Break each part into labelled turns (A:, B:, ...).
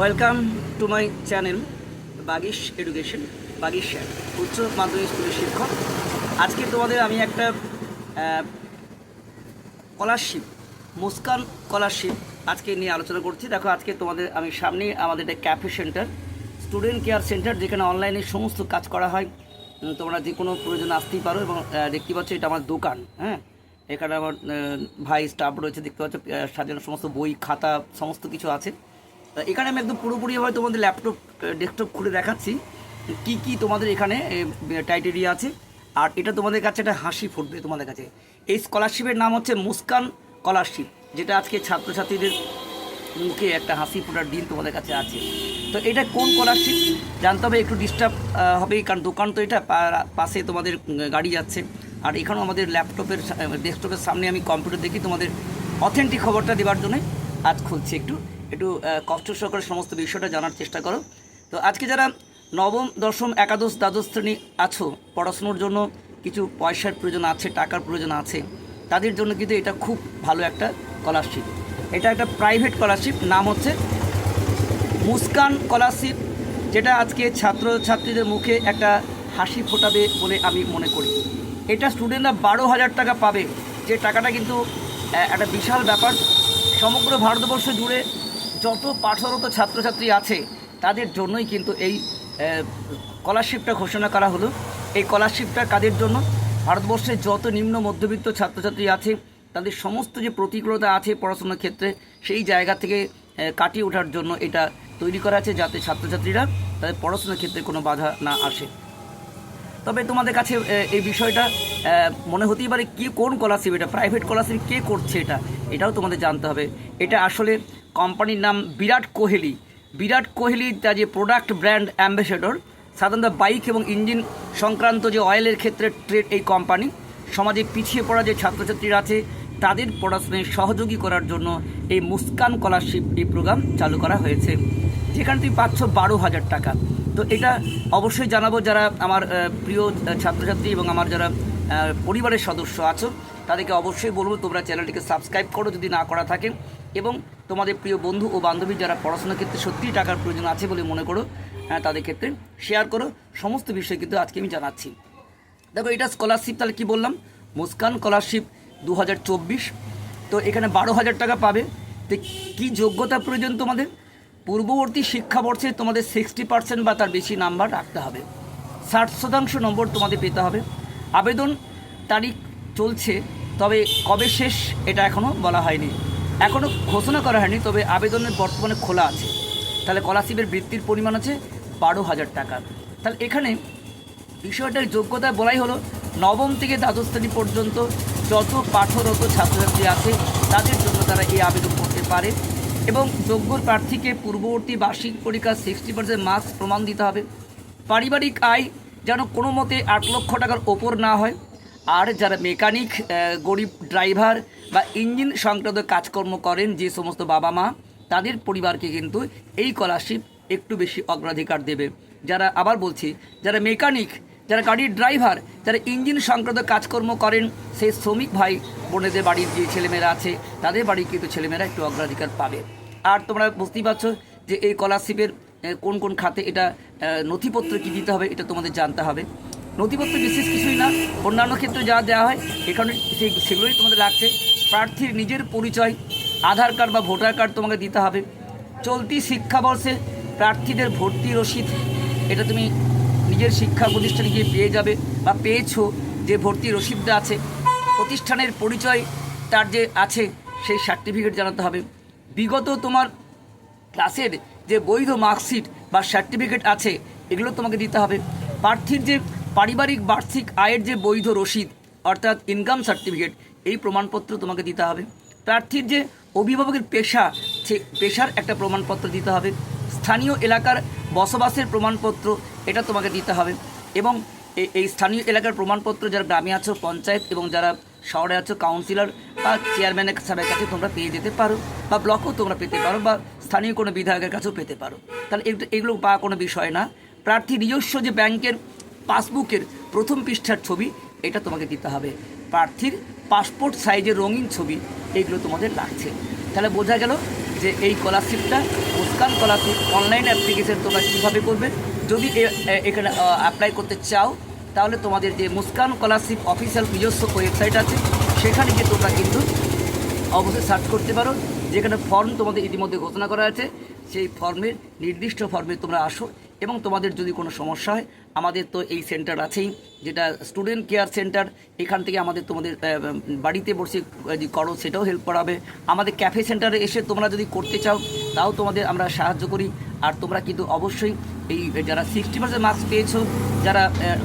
A: Welcome to my channel Bagish education Bagish উচ্চ মাধ্যমিক স্কুলের শিক্ষক। আজকে তোমাদের আমি একটা স্কলারশিপ মুস্কান স্কলারশিপ আজকে নিয়ে আলোচনা করছি। দেখো, আজকে তোমাদের আমি সামনে আমাদের একটা cafe centre student care centre যেখানে অনলাইনে সমস্ত কাজ করা হয়। তোমরা যে কোনো প্রয়োজন আসতেই পারো এবং দেখতে পাচ্ছ এটা আমার দোকান হ্যাঁ? এখানে আমার ভাই স্টাফ রয়েছে, দেখতে পাচ্ছ সাজানো সমস্ত বই, খাতা, সমস্ত কিছু আছে। এখানে আমি একদম পুরোপুরিভাবে তোমাদের ল্যাপটপ ডেস্কটপ খুলে দেখাচ্ছি কি কি তোমাদের এখানে টাইটেরিয়া আছে। আর এটা তোমাদের কাছে একটা হাসি ফুটবে তোমাদের কাছে। এই স্কলারশিপের নাম হচ্ছে মুস্কান স্কলারশিপ যেটা আজকে ছাত্রছাত্রীদের মুখে একটা হাসি ফোটার দিন তোমাদের কাছে আছে। তো এটা কোন স্কলারশিপ জানতে হবে, একটু ডিস্টার্ব হবে কারণ দোকান তো এটা পাশে তোমাদের গাড়ি যাচ্ছে। আর এখানেও আমাদের ল্যাপটপের ডেস্কটপের সামনে আমি কম্পিউটার দেখি তোমাদের অথেন্টিক খবরটা দেওয়ার জন্য। আজ খুলছি একটু। একটু কষ্ট সহকারে সমস্ত বিষয়টা জানার চেষ্টা করো। তো আজকে যারা নবম, দশম, একাদশ, দ্বাদশ শ্রেণি আছো, পড়াশুনোর জন্য কিছু পয়সার প্রয়োজন আছে, টাকার প্রয়োজন আছে, তাদের জন্য কিন্তু এটা খুব ভালো একটা স্কলারশিপ এটা একটা প্রাইভেট স্কলারশিপ নাম হচ্ছে মুস্কান স্কলারশিপ যেটা আজকে ছাত্র ছাত্রীদের মুখে একটা হাসি ফোটাবে বলে আমি মনে করি। এটা স্টুডেন্টরা বারো হাজার টাকা পাবে। যে টাকাটা কিন্তু একটা বিশাল ব্যাপার। সমগ্র ভারতবর্ষ জুড়ে যত পাঠরত ছাত্রছাত্রী আছে, তাদের জন্যই কিন্তু এই স্কলারশিপটা ঘোষণা করা হলো। এই স্কলারশিপটা কাদের জন্য? ভারতবর্ষের যত নিম্ন মধ্যবিত্ত ছাত্রছাত্রী আছে, তাদের সমস্ত যে প্রতিকূলতা আছে পড়াশোনার ক্ষেত্রে, সেই জায়গা থেকে কাটিয়ে ওঠার জন্য এটা তৈরি করা আছে যাতে ছাত্রছাত্রীরা তাদের পড়াশোনার ক্ষেত্রে কোনো বাধা না আসে। তবে তোমাদের কাছে এই বিষয়টা মনে হতেই পারে কি কোন স্কলারশিপ এটা প্রাইভেট স্কলারশিপ কে করছে এটা, এটাও তোমাদের জানতে হবে। এটা আসলে কোম্পানির নাম বিরাট কোহলি। বিরাট কোহলি তার যে প্রোডাক্ট ব্র্যান্ড অ্যাম্বাসেডর সাধারণত বাইক এবং ইঞ্জিন সংক্রান্ত যে অয়েলের ক্ষেত্রে ট্রেড এই কোম্পানি সমাজে পিছিয়ে পড়া যে ছাত্রছাত্রীরা আছে, তাদের পড়াশোনায় সহযোগী করার জন্য এই মুস্কান স্কলারশিপ এই প্রোগ্রাম চালু করা হয়েছে। যেখানে তুমি পাচ্ছ বারো হাজার টাকা। তো এটা অবশ্যই জানাব যারা আমার প্রিয় ছাত্রছাত্রী এবং আমার যারা পরিবারের সদস্য আছো, তাদেরকে অবশ্যই বলব তোমরা চ্যানেলটিকে সাবস্ক্রাইব করো যদি না করা থাকে। এবং তোমাদের প্রিয় বন্ধু ও বান্ধবী যারা পড়াশোনার ক্ষেত্রে সত্যিই টাকার প্রয়োজন আছে বলে মনে করো তাদের ক্ষেত্রে শেয়ার করো। সমস্ত বিষয় কিন্তু আজকে আমি জানাচ্ছি। দেখো, এটা স্কলারশিপ তাহলে কি বললাম? মুস্কান স্কলারশিপ দু হাজার চব্বিশ। তো এখানে বারো হাজার টাকা পাবে। তো কী যোগ্যতা প্রয়োজন তোমাদের? পূর্ববর্তী শিক্ষাবর্ষে তোমাদের সিক্সটি পার্সেন্ট বা তার বেশি নাম্বার রাখতে হবে। ষাট শতাংশ নম্বর তোমাদের পেতে হবে। আবেদন তারিখ চলছে, তবে কবে শেষ এটা এখনও বলা হয়নি। এখনও ঘোষণা করা হয়নি, তবে আবেদনের বর্তমানে খোলা আছে। তাহলে স্কলারশিপের বৃত্তির পরিমাণ আছে বারো হাজার টাকা। তাহলে এখানে বিষয়টার যোগ্যতা বলাই হলো, নবম থেকে দ্বাদশ শ্রেণি পর্যন্ত যত পাঠরত ছাত্রছাত্রী আছে, তাদের জন্য তারা এই আবেদন করতে পারে। এবং যোগ্য প্রার্থীকে পূর্ববর্তী বার্ষিক পরীক্ষার সিক্সটি পার্সেন্ট মার্কস প্রমাণ দিতে হবে। পারিবারিক আয় যেন কোনো মতে আট লক্ষ টাকার ওপর না হয়। আর যারা মেকানিক গরিব ড্রাইভার বা ইঞ্জিন সংক্রান্ত কাজকর্ম করেন যে সমস্ত বাবা মা তাদের পরিবারকে কিন্তু এই স্কলারশিপ একটু বেশি অগ্রাধিকার দেবে। যারা, আবার বলছি, যারা মেকানিক যারা গাড়ির ড্রাইভার, যারা ইঞ্জিন সংক্রান্ত কাজকর্ম করেন, সেই শ্রমিক ভাই বোনেদের বাড়ির যে ছেলেমেয়েরা আছে, তাদের বাড়ির কিন্তু ছেলেমেয়েরা একটু অগ্রাধিকার পাবে। আর তোমরা বুঝতেই পারছ যে এই স্কলারশিপের কোন কোন খাতে এটা নথিপত্র কী দিতে হবে, এটা তোমাদের জানতে হবে। নথিপত্র বিশেষ কিছুই না, অন্যান্য ক্ষেত্রে যা দেওয়া হয়, এখানে সেই সেগুলোই তোমাদের লাগছে। প্রার্থীর নিজের পরিচয়, আধার কার্ড বা ভোটার কার্ড তোমাকে দিতে হবে। চলতি শিক্ষাবর্ষে প্রার্থীদের ভর্তি রসিদ, এটা তুমি নিজের শিক্ষা প্রতিষ্ঠানে গিয়ে পেয়ে যাবে বা পেয়েছ যে ভর্তি রসিদটা আছে, প্রতিষ্ঠানের পরিচয় তার যে আছে, সেই সার্টিফিকেট জানাতে হবে। বিগত তোমার ক্লাসের যে বৈধ মার্কশিট বা সার্টিফিকেট আছে, এগুলো তোমাকে দিতে হবে। প্রার্থীর যে পারিবারিক বার্ষিক আয়ের যে বৈধ রসিদ, অর্থাৎ ইনকাম সার্টিফিকেট এই প্রমাণপত্র তোমাকে দিতে হবে। প্রার্থীর যে অভিভাবকের পেশা, সে পেশার একটা প্রমাণপত্র দিতে হবে। স্থানীয় এলাকার বসবাসের প্রমাণপত্র এটা তোমাকে দিতে হবে। এবং এই স্থানীয় এলাকার প্রমাণপত্র যারা গ্রামে আছো, পঞ্চায়েত এবং যারা শহরে আছো কাউন্সিলর বা চেয়ারম্যানের সাহেবের কাছে তোমরা পেয়ে যেতে পারো বা ব্লকও তোমরা পেতে পারো বা স্থানীয় কোনো বিধায়কের কাছেও পেতে পারো। তাহলে এগুলো পাওয়া কোনো বিষয় না। প্রার্থী নিজস্ব যে ব্যাংকের পাসবুকের প্রথম পৃষ্ঠার ছবি, এটা তোমাকে দিতে হবে। প্রার্থীর পাসপোর্ট সাইজের রঙিন ছবি, এগুলো তোমাদের লাগছে। তাহলে বোঝা গেল যে এই স্কলারশিপটা মুস্কান স্কলারশিপ অনলাইন অ্যাপ্লিকেশন তোমরা কীভাবে করবে? যদি এখানে অ্যাপ্লাই করতে চাও, তাহলে তোমাদের যে মুস্কান স্কলারশিপ অফিসিয়াল নিজস্ব ওয়েবসাইট আছে, সেখানে গিয়ে তোমরা কিন্তু অবশ্যই সার্চ করতে পারো। যেখানে ফর্ম তোমাদের ইতিমধ্যে ঘোষণা করা আছে, সেই ফর্মের নির্দিষ্ট ফর্মে তোমরা আসো। এবং তোমাদের যদি কোনো সমস্যা হয়, আমাদের তো এই সেন্টার আছেই, যেটা স্টুডেন্ট কেয়ার সেন্টার, এখান থেকে আমাদের তোমাদের বাড়িতে বসে যদি করো, সেটাও হেল্প করাবে। আমাদের ক্যাফে সেন্টারে এসে তোমরা যদি করতে চাও, তাও তোমাদের আমরা সাহায্য করি। আর তোমরা কিন্তু অবশ্যই এই, যারা সিক্সটি পার্সেন্ট মার্কস পেয়েছ, যারা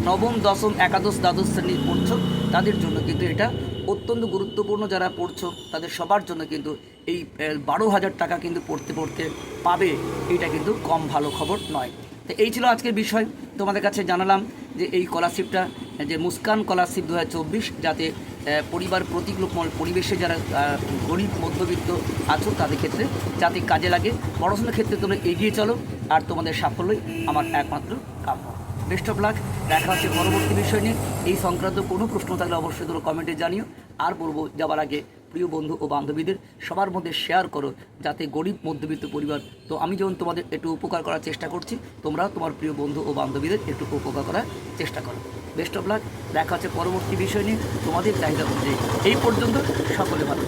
A: নবম, দশম, একাদশ, দ্বাদশ শ্রেণি পড়ছো, তাদের জন্য কিন্তু এটা অত্যন্ত গুরুত্বপূর্ণ যারা পড়ছো, তাদের সবার জন্য কিন্তু এই বারো হাজার টাকা কিন্তু পড়তে পড়তে পাবে। এটা কিন্তু কম ভালো খবর নয়। তো এই ছিল আজকের বিষয়। তোমাদের কাছে জানালাম যে এই স্কলারশিপটা যে মুস্কান স্কলারশিপ দু হাজার চব্বিশ, যাতে পরিবার প্রতিকূল পরিবেশে যারা গরিব, মধ্যবিত্ত আছো, তাদের ক্ষেত্রে যাতে কাজে লাগে। পড়াশোনার ক্ষেত্রে তোমরা এগিয়ে চলো, আর তোমাদের সাফল্যই আমার একমাত্র কাম্য। বেস্ট অফ লাক দেখা হচ্ছে পরবর্তী বিষয় নিয়ে। এই সংক্রান্ত কোনো প্রশ্ন থাকলে অবশ্যই তোমরা কমেন্টে জানিও। আর বলব, যাবার আগে প্রিয় বন্ধু ও বান্ধবীদের সবার মধ্যে শেয়ার করো যাতে গরিব, মধ্যবিত্ত পরিবার, তো আমি যেমন তোমাদের একটু উপকার করার চেষ্টা করছি, তোমরা তোমার প্রিয় বন্ধু ও বান্ধবীদের একটু উপকার করার চেষ্টা করো। বেস্ট অফ লাক দেখা হচ্ছে পরবর্তী বিষয় নিয়ে। তোমাদের চাহিদা অনুযায়ী। এই পর্যন্ত সকলে ভালো।